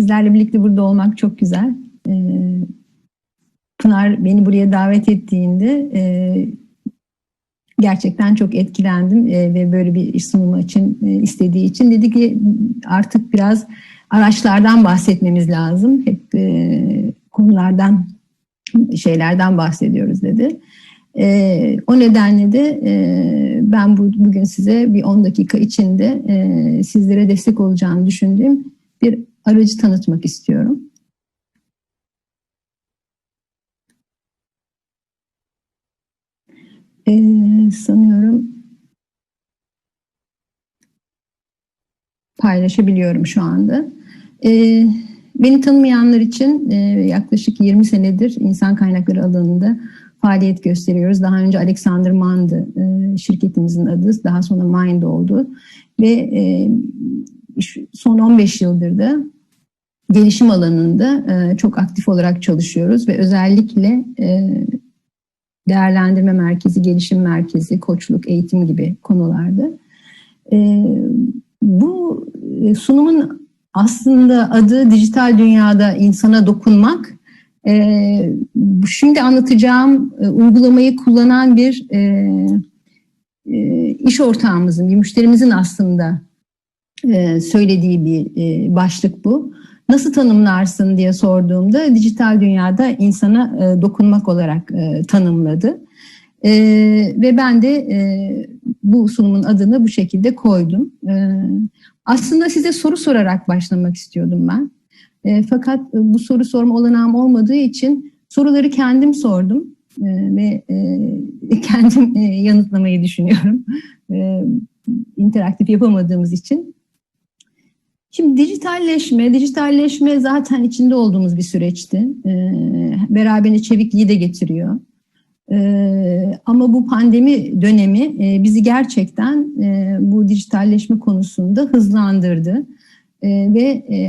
sizlerle birlikte burada olmak çok güzel. E, Pınar beni buraya davet ettiğinde e, gerçekten çok etkilendim e, ve böyle bir iş sunumu için e, istediği için dedi ki artık biraz araçlardan bahsetmemiz lazım. Hep konulardan şeylerden bahsediyoruz dedi. E, o nedenle de e, ben bu, bugün size bir 10 dakika içinde e, sizlere destek olacağını düşündüğüm bir aracı tanıtmak istiyorum. E, sanıyorum paylaşabiliyorum şu anda. E, beni tanımayanlar için e, yaklaşık 20 senedir insan kaynakları alanında faaliyet gösteriyoruz. Daha önce Alexander Mann'dı e, şirketimizin adı. Daha sonra Mind oldu. Ve e, son 15 yıldır da gelişim alanında e, çok aktif olarak çalışıyoruz ve özellikle e, değerlendirme merkezi, gelişim merkezi, koçluk, eğitim gibi konularda. E, bu sunumun aslında adı dijital dünyada insana dokunmak. Şimdi anlatacağım uygulamayı kullanan bir iş ortağımızın, bir müşterimizin aslında e, söylediği bir e, başlık bu. Nasıl tanımlarsın diye sorduğumda dijital dünyada insana e, dokunmak olarak e, tanımladı. Ve ben de bu sunumun adını bu şekilde koydum. Aslında size soru sorarak başlamak istiyordum ben. Fakat bu soru sorma olanağım olmadığı için soruları kendim sordum ve kendim yanıtlamayı düşünüyorum. E, interaktif yapamadığımız için. Şimdi dijitalleşme, dijitalleşme zaten içinde olduğumuz bir süreçti. E, beraberinde çevikliği de getiriyor. E, ama bu pandemi dönemi e, bizi gerçekten e, bu dijitalleşme konusunda hızlandırdı. E, ve e,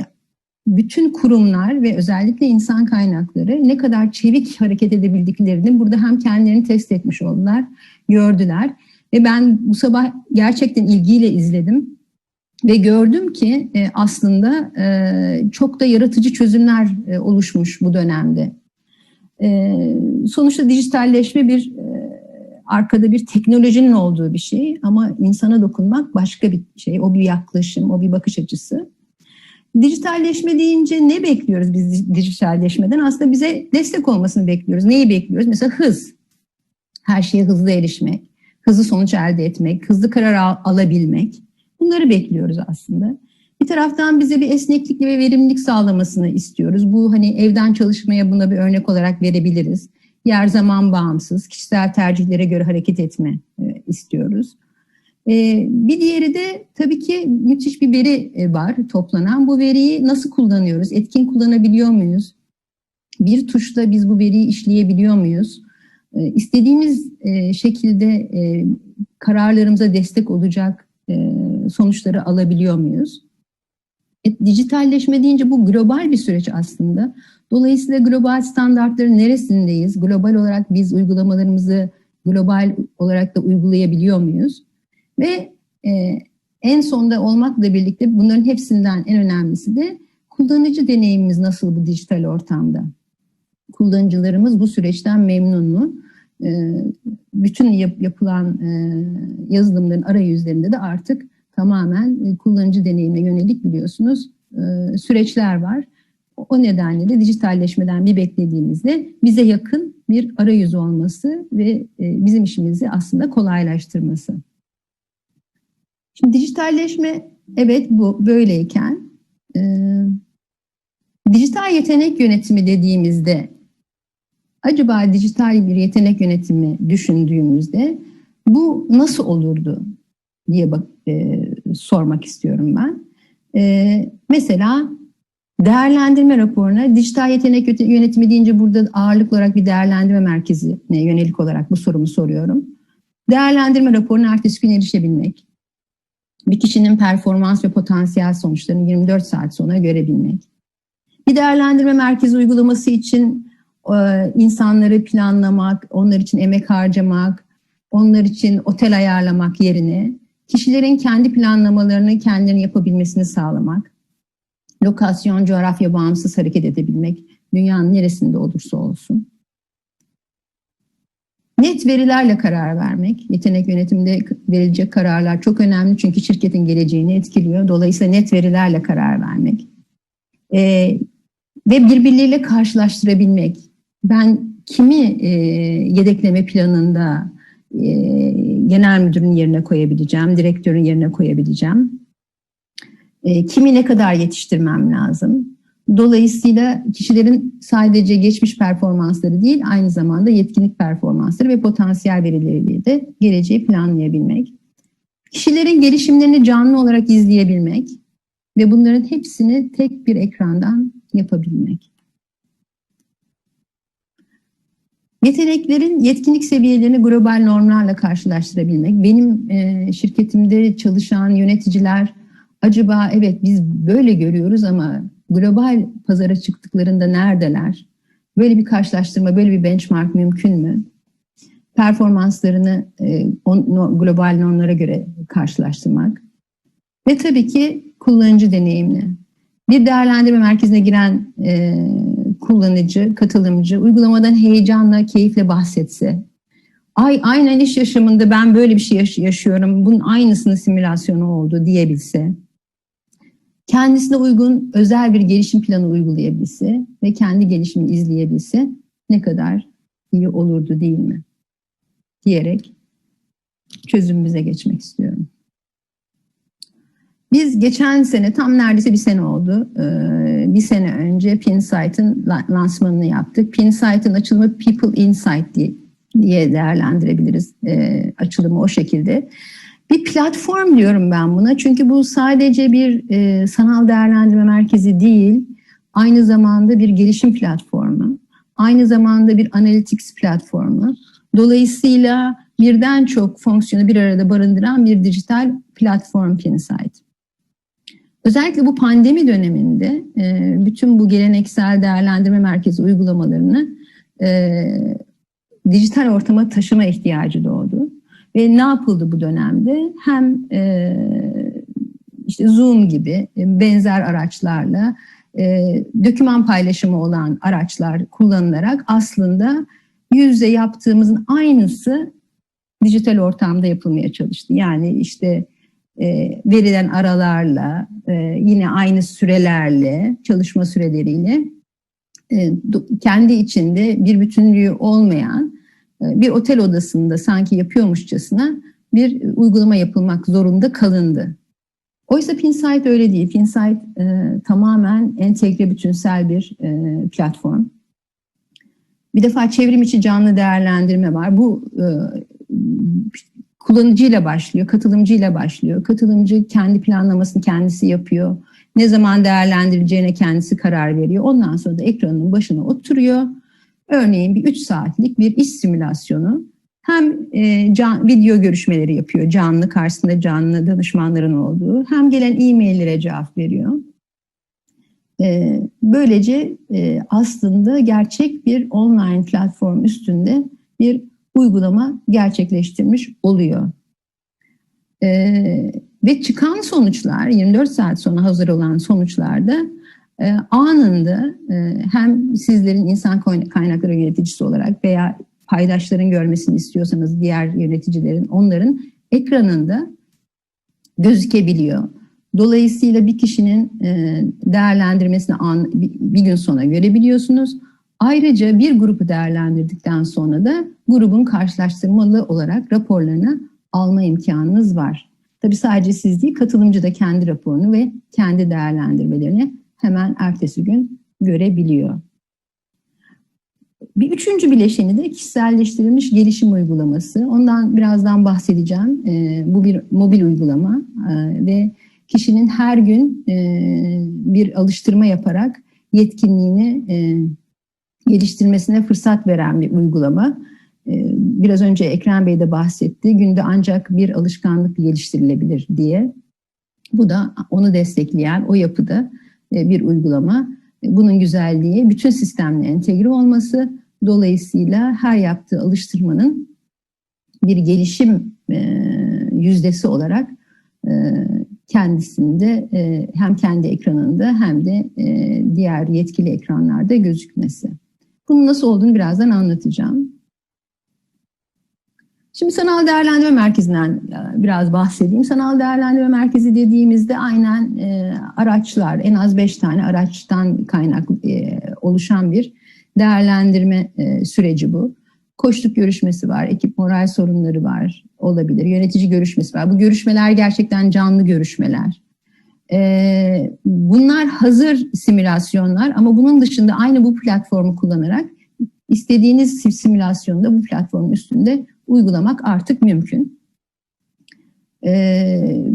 bütün kurumlar ve özellikle insan kaynakları ne kadar çevik hareket edebildiklerini burada hem kendilerini test etmiş oldular, gördüler. Ve ben bu sabah gerçekten ilgiyle izledim ve gördüm ki e, aslında e, çok da yaratıcı çözümler e, oluşmuş bu dönemde. Sonuçta dijitalleşme bir arkada bir teknolojinin olduğu bir şey ama insana dokunmak başka bir şey. O bir yaklaşım, o bir bakış açısı. Dijitalleşme deyince ne bekliyoruz biz dijitalleşmeden? Aslında bize destek olmasını bekliyoruz. Neyi bekliyoruz? Mesela hız. Her şeye hızlı erişmek, hızlı sonuç elde etmek, hızlı karar al alabilmek. Bunları bekliyoruz aslında. Bir taraftan bize bir esneklik ve verimlilik sağlamasını istiyoruz. Bu hani evden çalışmaya buna bir örnek olarak verebiliriz. Yer zaman bağımsız, kişisel tercihlere göre hareket etme e, istiyoruz. E, bir diğeri de tabii ki müthiş bir veri e, var toplanan. Bu veriyi nasıl kullanıyoruz? Etkin kullanabiliyor muyuz? Bir tuşla biz bu veriyi işleyebiliyor muyuz? İstediğimiz şekilde kararlarımıza destek olacak sonuçları alabiliyor muyuz? E, dijitalleşme deyince bu global bir süreç aslında. Dolayısıyla global standartların neresindeyiz? Global olarak biz uygulamalarımızı global olarak da uygulayabiliyor muyuz? Ve e, en sonda olmakla birlikte bunların hepsinden en önemlisi de kullanıcı deneyimimiz nasıl bu dijital ortamda? Kullanıcılarımız bu süreçten memnun mu? E, bütün yap, yapılan e, yazılımların arayüzlerinde de artık tamamen e, kullanıcı deneyime yönelik biliyorsunuz e, süreçler var. O nedenle de dijitalleşmeden bir beklediğimizde bize yakın bir arayüz olması ve e, bizim işimizi aslında kolaylaştırması. Şimdi dijitalleşme evet bu böyleyken dijital yetenek yönetimi dediğimizde acaba dijital bir yetenek yönetimi düşündüğümüzde bu nasıl olurdu diye bak, e, sormak istiyorum ben. E, mesela değerlendirme raporuna dijital yetenek yönetimi deyince burada ağırlıklı olarak bir değerlendirme merkezine yönelik olarak bu sorumu soruyorum. Değerlendirme raporuna ertesi gün erişebilmek, bir kişinin performans ve potansiyel sonuçlarını 24 saat sonra görebilmek. Bir değerlendirme merkezi uygulaması için e, insanları planlamak, onlar için emek harcamak, onlar için otel ayarlamak yerine kişilerin kendi planlamalarını kendilerinin yapabilmesini sağlamak. lokasyon, coğrafya bağımsız hareket edebilmek, dünyanın neresinde olursa olsun. Net verilerle karar vermek, yetenek yönetiminde verilecek kararlar çok önemli çünkü şirketin geleceğini etkiliyor. Dolayısıyla net verilerle karar vermek. Ee, ve birbirleriyle karşılaştırabilmek. Ben kimi e, yedekleme planında e, genel müdürün yerine koyabileceğim, direktörün yerine koyabileceğim. E, kimi ne kadar yetiştirmem lazım? Dolayısıyla kişilerin sadece geçmiş performansları değil, aynı zamanda yetkinlik performansları ve potansiyel verileriyle de geleceği planlayabilmek. Kişilerin gelişimlerini canlı olarak izleyebilmek ve bunların hepsini tek bir ekrandan yapabilmek. Yeteneklerin yetkinlik seviyelerini global normlarla karşılaştırabilmek. Benim e, şirketimde çalışan yöneticiler acaba evet biz böyle görüyoruz ama global pazara çıktıklarında neredeler? Böyle bir karşılaştırma, böyle bir benchmark mümkün mü? Performanslarını e, on, global normlara göre karşılaştırmak. Ve tabii ki kullanıcı deneyimli. Bir değerlendirme merkezine giren e, kullanıcı, katılımcı uygulamadan heyecanla, keyifle bahsetse, ay aynen iş yaşamında ben böyle bir şey yaş- yaşıyorum, bunun aynısının simülasyonu oldu diyebilse, kendisine uygun özel bir gelişim planı uygulayabilse ve kendi gelişimini izleyebilse ne kadar iyi olurdu değil mi? Diyerek çözümümüze geçmek istiyorum. Biz geçen sene tam neredeyse bir sene oldu. Ee, bir sene önce Pinsight'ın lansmanını yaptık. Pinsight'ın açılımı People Insight diye, değerlendirebiliriz ee, açılımı o şekilde. Bir platform diyorum ben buna çünkü bu sadece bir e, sanal değerlendirme merkezi değil, aynı zamanda bir gelişim platformu, aynı zamanda bir analytics platformu. Dolayısıyla birden çok fonksiyonu bir arada barındıran bir dijital platform Pinsight. Özellikle bu pandemi döneminde e, bütün bu geleneksel değerlendirme merkezi uygulamalarını e, dijital ortama taşıma ihtiyacı doğdu. Ve ne yapıldı bu dönemde? Hem e, işte Zoom gibi benzer araçlarla doküman paylaşımı olan araçlar kullanılarak aslında yüzde yaptığımızın aynısı dijital ortamda yapılmaya çalıştı. Yani işte e, verilen aralarla, e, yine aynı sürelerle, çalışma süreleriyle e, kendi içinde bir bütünlüğü olmayan bir otel odasında sanki yapıyormuşçasına bir uygulama yapılmak zorunda kalındı. Oysa Pinsight öyle değil. Pinsight tamamen entegre bütünsel bir platform. Bir defa çevrim içi canlı değerlendirme var. Bu kullanıcıyla başlıyor, katılımcıyla başlıyor. Katılımcı kendi planlamasını kendisi yapıyor. Ne zaman değerlendireceğine kendisi karar veriyor. Ondan sonra da ekranın başına oturuyor. Örneğin bir 3 saatlik bir iş simülasyonu hem e, can, video görüşmeleri yapıyor canlı karşısında canlı danışmanların olduğu hem gelen e-maillere cevap veriyor. E, böylece e, aslında gerçek bir online platform üstünde bir uygulama gerçekleştirmiş oluyor. Ee, ve çıkan sonuçlar 24 saat sonra hazır olan sonuçlarda e, anında e, hem sizlerin insan kaynakları yöneticisi olarak veya paydaşların görmesini istiyorsanız diğer yöneticilerin onların ekranında gözükebiliyor. Dolayısıyla bir kişinin e, değerlendirmesini bir gün sonra görebiliyorsunuz. Ayrıca bir grubu değerlendirdikten sonra da grubun karşılaştırmalı olarak raporlarını alma imkanınız var. Tabi sadece siz değil, katılımcı da kendi raporunu ve kendi değerlendirmelerini hemen ertesi gün görebiliyor. Bir üçüncü bileşeni de kişiselleştirilmiş gelişim uygulaması. Ondan birazdan bahsedeceğim. E, bu bir mobil uygulama e, ve kişinin her gün e, bir alıştırma yaparak yetkinliğini geliştirmesine fırsat veren bir uygulama. Ee, biraz önce Ekrem Bey de bahsetti. Günde ancak bir alışkanlık geliştirilebilir diye. Bu da onu destekleyen o yapıda e, bir uygulama. E, bunun güzelliği bütün sistemle entegre olması. Dolayısıyla her yaptığı alıştırmanın bir gelişim e, yüzdesi olarak kendisinde hem kendi ekranında hem de diğer yetkili ekranlarda gözükmesi. Bunun nasıl olduğunu birazdan anlatacağım. Şimdi sanal değerlendirme merkezinden e, biraz bahsedeyim. Sanal değerlendirme merkezi dediğimizde aynen e, araçlar, en az beş tane araçtan kaynak e, oluşan bir değerlendirme e, süreci bu. Koşluk görüşmesi var, ekip moral sorunları var, olabilir. Yönetici görüşmesi var. Bu görüşmeler gerçekten canlı görüşmeler. E, bunlar hazır simülasyonlar ama bunun dışında aynı bu platformu kullanarak istediğiniz simülasyonda bu platformun üstünde uygulamak artık mümkün. E,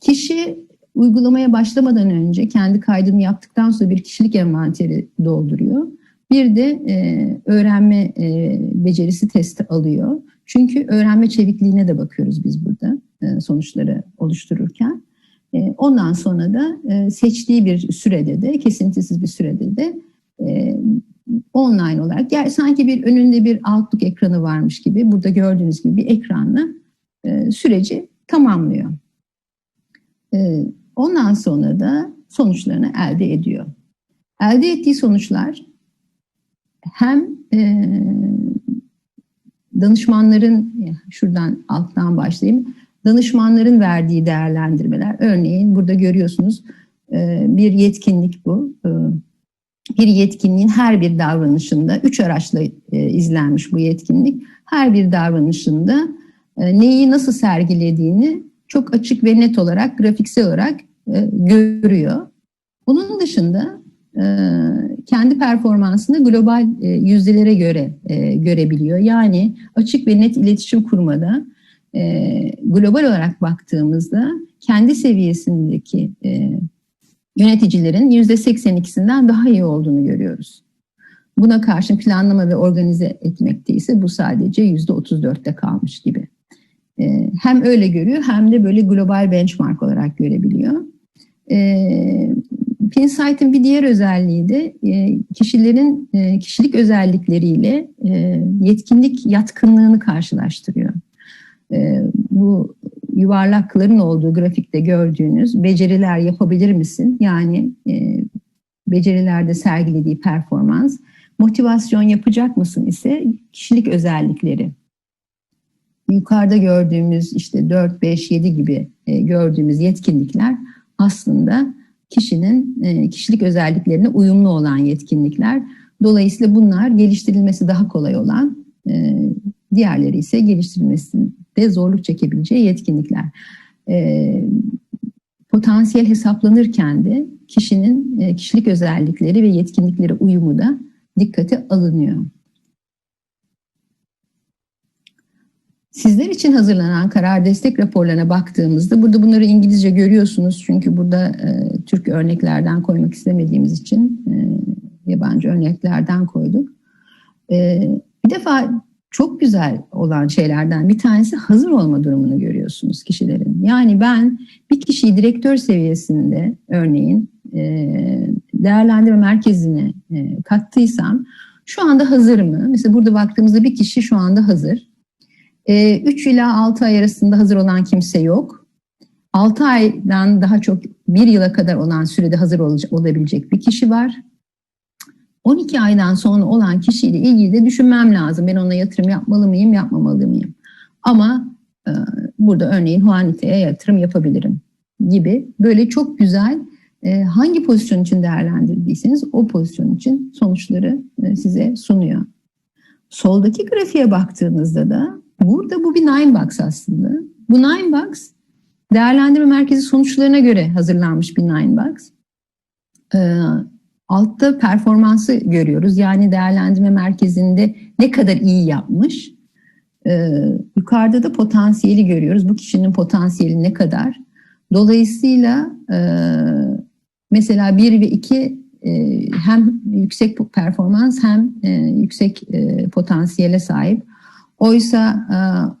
kişi uygulamaya başlamadan önce kendi kaydını yaptıktan sonra bir kişilik envanteri dolduruyor. Bir de e, öğrenme e, becerisi testi alıyor. Çünkü öğrenme çevikliğine de bakıyoruz biz burada e, sonuçları oluştururken. E, ondan sonra da e, seçtiği bir sürede de, kesintisiz bir sürede de e, online olarak yani sanki bir önünde bir Outlook ekranı varmış gibi burada gördüğünüz gibi bir ekranla e, süreci tamamlıyor. Ondan sonra da sonuçlarını elde ediyor. Elde ettiği sonuçlar hem danışmanların şuradan alttan başlayayım. Danışmanların verdiği değerlendirmeler. Örneğin burada görüyorsunuz e, bir yetkinlik bu. E, bir yetkinliğin her bir davranışında, üç araçla e, izlenmiş bu yetkinlik, her bir davranışında neyi nasıl sergilediğini çok açık ve net olarak, grafiksel olarak görüyor. Bunun dışında kendi performansını global yüzdelere göre görebiliyor. Yani açık ve net iletişim kurmada e, global olarak baktığımızda kendi seviyesindeki e, yöneticilerin %82'sinden daha iyi olduğunu görüyoruz. Buna karşın planlama ve organize etmekte ise bu sadece %34'te kalmış gibi. E, hem öyle görüyor hem de böyle global benchmark olarak görebiliyor. E, Pinsight'ın bir diğer özelliği de e, kişilerin e, kişilik özellikleriyle e, yetkinlik yatkınlığını karşılaştırıyor. Bu yuvarlakların olduğu grafikte gördüğünüz beceriler yapabilir misin? Yani becerilerde sergilediği performans, motivasyon yapacak mısın ise kişilik özellikleri. Yukarıda gördüğümüz işte 4, 5, 7 gibi gördüğümüz yetkinlikler aslında kişinin e, kişilik özelliklerine uyumlu olan yetkinlikler. Dolayısıyla bunlar geliştirilmesi daha kolay olan, e, diğerleri ise geliştirilmesinde zorluk çekebileceği yetkinlikler. E, potansiyel hesaplanırken de kişinin kişilik özellikleri ve yetkinlikleri uyumu da dikkate alınıyor. Sizler için hazırlanan karar destek raporlarına baktığımızda burada bunları İngilizce görüyorsunuz çünkü burada e, Türk örneklerden koymak istemediğimiz için e, yabancı örneklerden koyduk. E, bir defa çok güzel olan şeylerden bir tanesi hazır olma durumunu görüyorsunuz kişilerin. Yani ben bir kişiyi direktör seviyesinde örneğin e, değerlendirme merkezine e, kattıysam şu anda hazır mı? Mesela burada baktığımızda bir kişi şu anda hazır. 3 ee, ila 6 ay arasında hazır olan kimse yok. 6 aydan daha çok 1 yıla kadar olan sürede hazır olabilecek bir kişi var. 12 aydan sonra olan kişiyle ilgili de düşünmem lazım. Ben ona yatırım yapmalı mıyım, yapmamalı mıyım? Ama e, burada örneğin Juanite'ye yatırım yapabilirim gibi böyle çok güzel e, hangi pozisyon için değerlendirdiyseniz o pozisyon için sonuçları e, size sunuyor. Soldaki grafiğe baktığınızda da Burada bu bir nine box aslında. Bu nine box değerlendirme merkezi sonuçlarına göre hazırlanmış bir nine box. Ee, altta performansı görüyoruz. Yani değerlendirme merkezinde ne kadar iyi yapmış. Ee, yukarıda da potansiyeli görüyoruz. Bu kişinin potansiyeli ne kadar. Dolayısıyla e, mesela 1 ve 2 e, hem yüksek performans hem e, yüksek e, potansiyele sahip. Oysa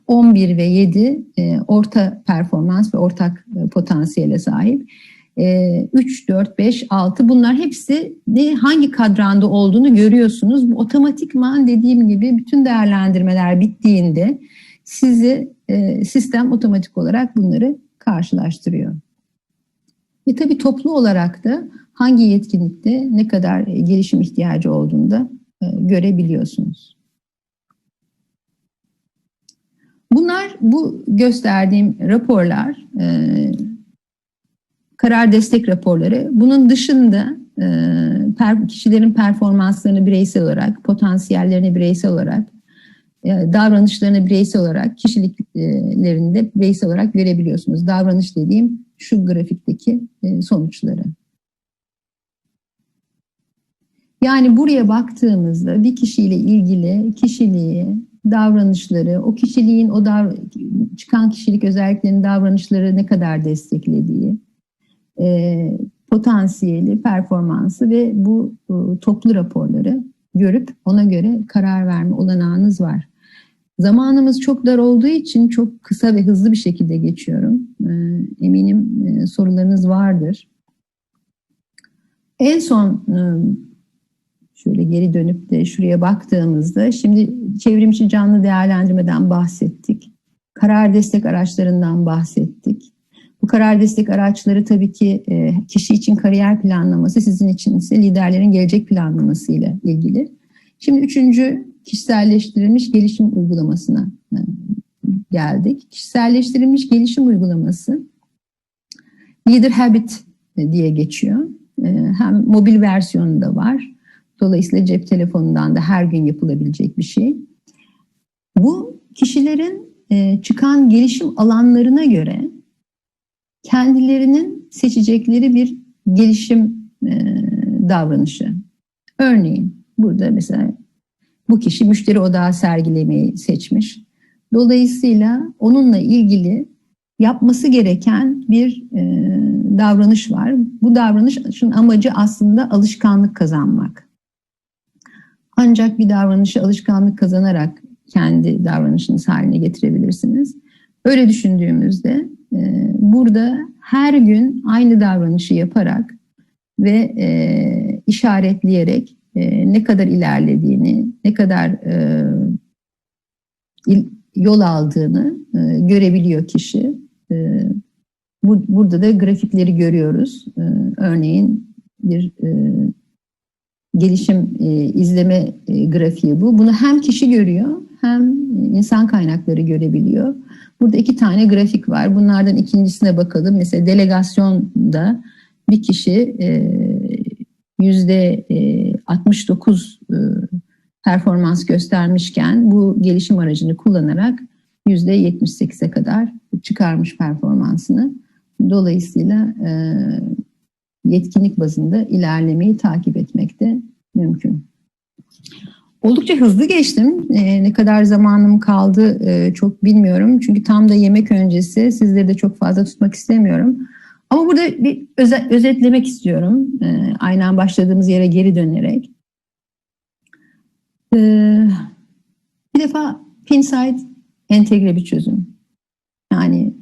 11 e, ve 7 e, orta performans ve ortak e, potansiyele sahip. 3, 4, 5, 6 bunlar hepsi ne, hangi kadranda olduğunu görüyorsunuz. Bu otomatikman dediğim gibi bütün değerlendirmeler bittiğinde sizi sistem otomatik olarak bunları karşılaştırıyor. Ve tabii toplu olarak da hangi yetkinlikte ne kadar gelişim ihtiyacı olduğunu da e, görebiliyorsunuz. Bunlar bu gösterdiğim raporlar, e, karar destek raporları. Bunun dışında e, kişilerin performanslarını bireysel olarak, potansiyellerini bireysel olarak, e, davranışlarını bireysel olarak, kişiliklerini de bireysel olarak görebiliyorsunuz. Davranış dediğim şu grafikteki e, sonuçları. Yani buraya baktığımızda bir kişiyle ilgili kişiliği, davranışları, o kişiliğin o dav çıkan kişilik özelliklerinin davranışları ne kadar desteklediği, e, potansiyeli, performansı ve bu e, toplu raporları görüp ona göre karar verme olanağınız var. Zamanımız çok dar olduğu için çok kısa ve hızlı bir şekilde geçiyorum. E, eminim e, sorularınız vardır. En son e, şöyle geri dönüp de şuraya baktığımızda şimdi çevrimçi canlı değerlendirmeden bahsettik. Karar destek araçlarından bahsettik. Bu karar destek araçları tabii ki e, kişi için kariyer planlaması, sizin için ise liderlerin gelecek planlaması ile ilgili. Şimdi üçüncü kişiselleştirilmiş gelişim uygulamasına e, geldik. Kişiselleştirilmiş gelişim uygulaması Leader Habit diye geçiyor. E, hem mobil versiyonu da var. Dolayısıyla cep telefonundan da her gün yapılabilecek bir şey. Bu kişilerin çıkan gelişim alanlarına göre kendilerinin seçecekleri bir gelişim e, davranışı. Örneğin burada mesela bu kişi müşteri odağı sergilemeyi seçmiş. Dolayısıyla onunla ilgili yapması gereken bir e, davranış var. Bu davranışın amacı aslında alışkanlık kazanmak. Ancak bir davranışı alışkanlık kazanarak kendi davranışınız haline getirebilirsiniz. Öyle düşündüğümüzde burada her gün aynı davranışı yaparak ve e, işaretleyerek e, ne kadar ilerlediğini, ne kadar e, yol aldığını görebiliyor kişi. burada da grafikleri görüyoruz. örneğin bir gelişim izleme grafiği bu. Bunu hem kişi görüyor hem insan kaynakları görebiliyor. Burada iki tane grafik var. Bunlardan ikincisine bakalım. Mesela delegasyonda bir kişi e, yüzde 69 e, e, performans göstermişken bu gelişim aracını kullanarak yüzde 78'e kadar çıkarmış performansını. Dolayısıyla yetkinlik bazında ilerlemeyi takip etmek de mümkün. Oldukça hızlı geçtim. Ee, ne kadar zamanım kaldı e, çok bilmiyorum. Çünkü tam da yemek öncesi sizleri de çok fazla tutmak istemiyorum. Ama burada bir özet, özetlemek istiyorum. E, aynen başladığımız yere geri dönerek. E, bir defa Pinside entegre bir çözüm. Yani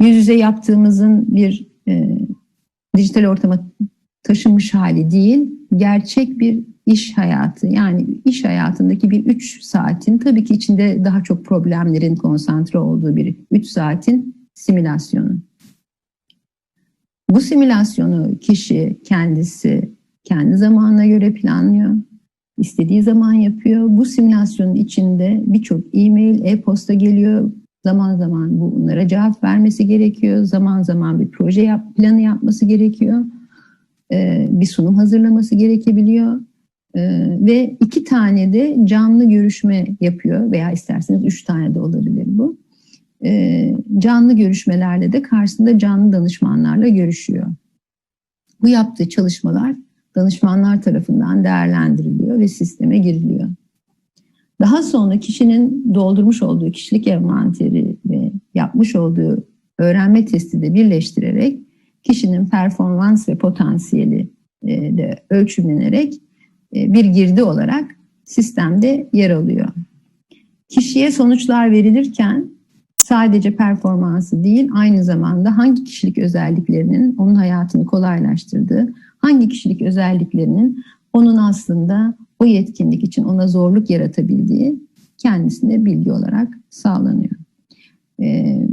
yüz yüze yaptığımızın bir e, dijital ortama taşınmış hali değil, gerçek bir iş hayatı yani iş hayatındaki bir 3 saatin tabii ki içinde daha çok problemlerin konsantre olduğu bir 3 saatin simülasyonu. Bu simülasyonu kişi kendisi kendi zamanına göre planlıyor. istediği zaman yapıyor. Bu simülasyonun içinde birçok e-mail, e-posta geliyor. Zaman zaman bunlara cevap vermesi gerekiyor. Zaman zaman bir proje yap, planı yapması gerekiyor. Ee, bir sunum hazırlaması gerekebiliyor. Ee, ve iki tane de canlı görüşme yapıyor veya isterseniz üç tane de olabilir bu. Ee, canlı görüşmelerde de karşısında canlı danışmanlarla görüşüyor. Bu yaptığı çalışmalar danışmanlar tarafından değerlendiriliyor ve sisteme giriliyor. Daha sonra kişinin doldurmuş olduğu kişilik envanteri ve yapmış olduğu öğrenme testi de birleştirerek kişinin performans ve potansiyeli e, de ölçümlenerek bir girdi olarak sistemde yer alıyor. Kişiye sonuçlar verilirken sadece performansı değil aynı zamanda hangi kişilik özelliklerinin onun hayatını kolaylaştırdığı, hangi kişilik özelliklerinin onun aslında o yetkinlik için ona zorluk yaratabildiği kendisine bilgi olarak sağlanıyor. Ee,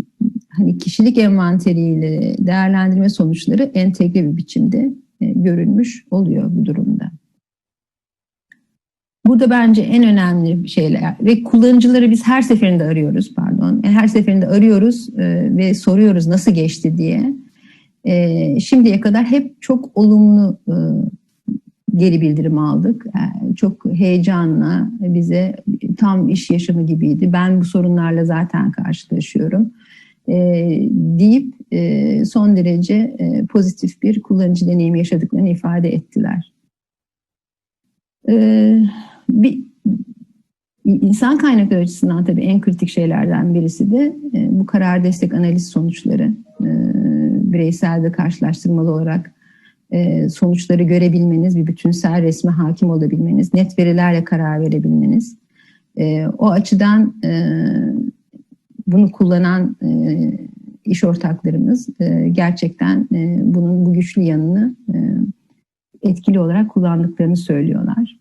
hani kişilik envanteriyle değerlendirme sonuçları entegre bir biçimde e, görülmüş oluyor bu durumda. Burada bence en önemli şeyler ve kullanıcıları biz her seferinde arıyoruz pardon. Her seferinde arıyoruz e, ve soruyoruz nasıl geçti diye. E, şimdiye kadar hep çok olumlu e, geri bildirim aldık. Çok heyecanla bize tam iş yaşamı gibiydi. Ben bu sorunlarla zaten karşılaşıyorum. E, deyip son derece pozitif bir kullanıcı deneyimi yaşadıklarını ifade ettiler. E, bir insan kaynakları açısından tabii en kritik şeylerden birisi de e, bu karar destek analiz sonuçları. E, bireysel ve karşılaştırmalı olarak e, sonuçları görebilmeniz, bir bütünsel resme hakim olabilmeniz, net verilerle karar verebilmeniz. O açıdan bunu kullanan iş ortaklarımız gerçekten bunun bu güçlü yanını etkili olarak kullandıklarını söylüyorlar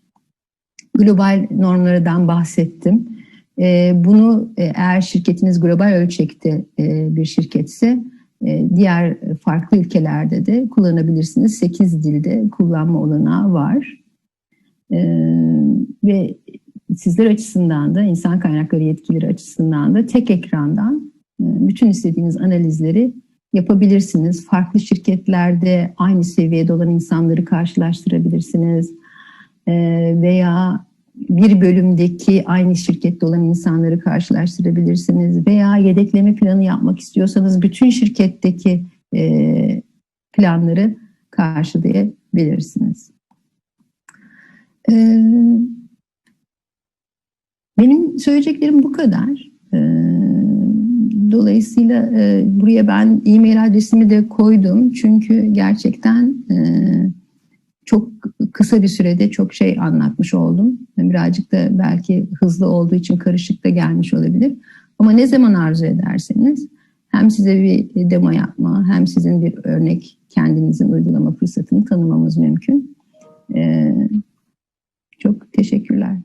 global normlardan bahsettim. E, bunu e, eğer şirketiniz global ölçekte e, bir şirketse diğer farklı ülkelerde de kullanabilirsiniz. 8 dilde kullanma olanağı var. Ve sizler açısından da insan kaynakları yetkileri açısından da tek ekrandan bütün istediğiniz analizleri yapabilirsiniz. Farklı şirketlerde aynı seviyede olan insanları karşılaştırabilirsiniz veya bir bölümdeki aynı şirkette olan insanları karşılaştırabilirsiniz veya yedekleme planı yapmak istiyorsanız bütün şirketteki e, planları karşılayabilirsiniz. Ee, benim söyleyeceklerim bu kadar. Ee, dolayısıyla e, buraya ben e-mail adresimi de koydum çünkü gerçekten e, çok kısa bir sürede çok şey anlatmış oldum. Birazcık da belki hızlı olduğu için karışık da gelmiş olabilir. Ama ne zaman arzu ederseniz hem size bir demo yapma hem sizin bir örnek kendinizin uygulama fırsatını tanımamız mümkün. Ee, çok teşekkürler.